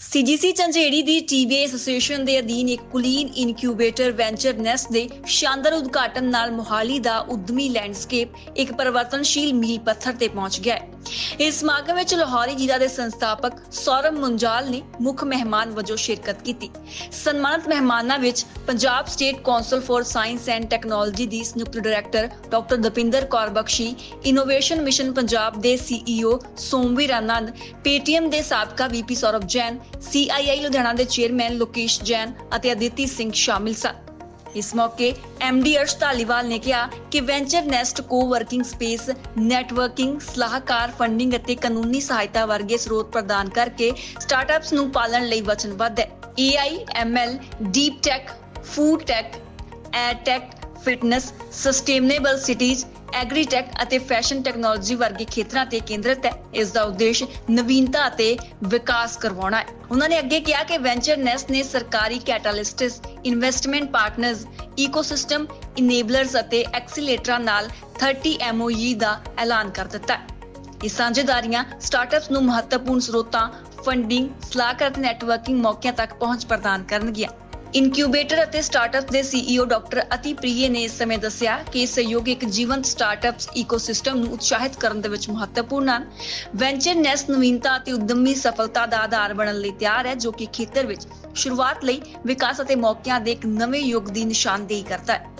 CGC Jhanjeri ਦੀ TB association ਦੇ ਅਧੀਨ ਇੱਕ ਕੁਲੀਨ ਇਨਕਿਊਬੇਟਰ ਵੈਂਚਰ ਨੈਸਟ ਦੇ ਸ਼ਾਨਦਾਰ ਉਦਘਾਟਨ ਨਾਲ ਮੋਹਾਲੀ ਦਾ ਉਦਮੀ ਲੈਂਡਸਕੇਪ ਇੱਕ ਪਰਿਵਰਤਨਸ਼ੀਲ ਮੀਲ ਪੱਥਰ ਤੇ ਪਹੁੰਚ ਗਿਆ ਹੈ। ਇਸ ਸਮਾਗਮ ਵਿੱਚ ਲਾਹੌਰੀ ਜ਼ਿਲ੍ਹਾ ਦੇ ਸੰਸਥਾਪਕ ਸੌਰਵ ਮੁੰਜਾਲ ਨੇ ਮੁੱਖ ਮਹਿਮਾਨ ਵਜੋਂ ਸ਼ਿਰਕਤ ਕੀਤੀ। ਸਨਮਾਨਿਤ ਮਹਿਮਾਨਾਂ ਵਿੱਚ Punjab state council for science and technology ਦੀ ਸੰਯੁਕਤ director doctor Dapinder Kaur Bakhshi innovation mission Punjab ਦੇ ਸੀਈਓ ਸੋਮਵੀਰ ਆਨੰਦ ਪੇਟੀਐਮ ਦੇ ਸਾਬਕਾ ਵੀਪੀ ਸੌਰਵ ਜੈਨ ਸੀਆਈਆਈ ਲੁਧਿਆਣਾ ਦੇ ਚੇਅਰਮੈਨ ਲੋਕੇਸ਼ ਜੈਨ ਅਤੇ ਅਦਿਤੀ ਸਿੰਘ ਸ਼ਾਮਿਲ ਸਨ। ਇਸ ਮੌਕੇ ਐਮਡੀ ਅਰਸ਼ ਧਾਲੀਵਾਲ ਨੇ ਕਿਹਾ ਕਿ venture nest co-working space networking ਸਲਾਹਕਾਰ ਫੰਡਿੰਗ ਅਤੇ ਕਾਨੂੰਨੀ ਸਹਾਇਤਾ ਵਰਗੇ ਸਰੋਤ ਪ੍ਰਦਾਨ ਕਰਕੇ ਸਟਾਰਟਅਪਸ ਨੂੰ ਪਾਲਣ ਲਈ ਵਚਨਬੱਧ ਹੈ। AI, ML, deep tech, food tech, ed tech, fitness, sustainable cities, agritech ਅਤੇ ਫੈਸ਼ਨ ਟੈਕਨੋਲੋਜੀ ਵਰਗੇ ਖੇਤਰਾਂ ਤੇ ਕੇਂਦਰਿਤ ਹੈ। ਇਸ ਦਾ ਉਦੇਸ਼ ਨਵੀਨਤਾ ਅਤੇ ਵਿਕਾਸ ਕਰਵਾਉਣਾ ਹੈ। ਉਹਨਾਂ ਨੇ ਅੱਗੇ ਕਿਹਾ ਕਿ ਵੈਂਚਰ ਨੈਸਟ ਨੇ ਸਰਕਾਰੀ catalysts, investment partners ecosystem enablers ਅਤੇ ਐਕਸੀਲੇਟਰਾਂ ਨਾਲ 30 MOE ਦਾ ਐਲਾਨ ਕਰ ਦਿੱਤਾ ਹੈ। ਇਹ ਸਾਂਝੇਦਾਰੀਆਂ ਸਟਾਰਟਅਪਸ ਨੂੰ ਮਹੱਤਵਪੂਰਨ ਸਰੋਤਾਂ, ਫੰਡਿੰਗ, ਸਲਾਹਕਾਰ ਨੈਟਵਰਕਿੰਗ ਮੌਕਿਆਂ ਤੱਕ ਪਹੁੰਚ ਪ੍ਰਦਾਨ ਕਰਨਗੀਆਂ। ਇਨਕਿਊਬੇਟਰ ਅਤੇ ਸਟਾਰਟਅਪ ਦੇ ਸੀਈਓ ਡਾਕਟਰ ਅਤੀ ਪ੍ਰੀਏ ਨੇ ਇਸ ਸਮੇਂ ਦੱਸਿਆ ਕਿ ਇਹ ਸਹਿਯੋਗ ਇੱਕ ਜੀਵੰਤ ਸਟਾਰਟਅਪਸ ਇਕੋਸਿਸਟਮ ਨੂੰ ਉਤਸ਼ਾਹਿਤ ਕਰਨ ਦੇ ਵਿੱਚ ਮਹੱਤਵਪੂਰਨ ਹਨ। ਵੈਂਚਰ ਨੈਸਟ ਨਵੀਨਤਾ ਅਤੇ ਉਦਮੀ ਸਫਲਤਾ ਦਾ ਆਧਾਰ ਬਣਨ ਲਈ ਤਿਆਰ ਹੈ, ਜੋ ਕਿ ਖੇਤਰ ਵਿੱਚ ਸ਼ੁਰੂਆਤ ਲਈ ਵਿਕਾਸ ਅਤੇ ਮੌਕਿਆਂ ਦੇ ਇੱਕ ਨਵੇਂ ਯੁੱਗ ਦੀ ਨਿਸ਼ਾਨਦੇਹੀ ਕਰਦਾ ਹੈ।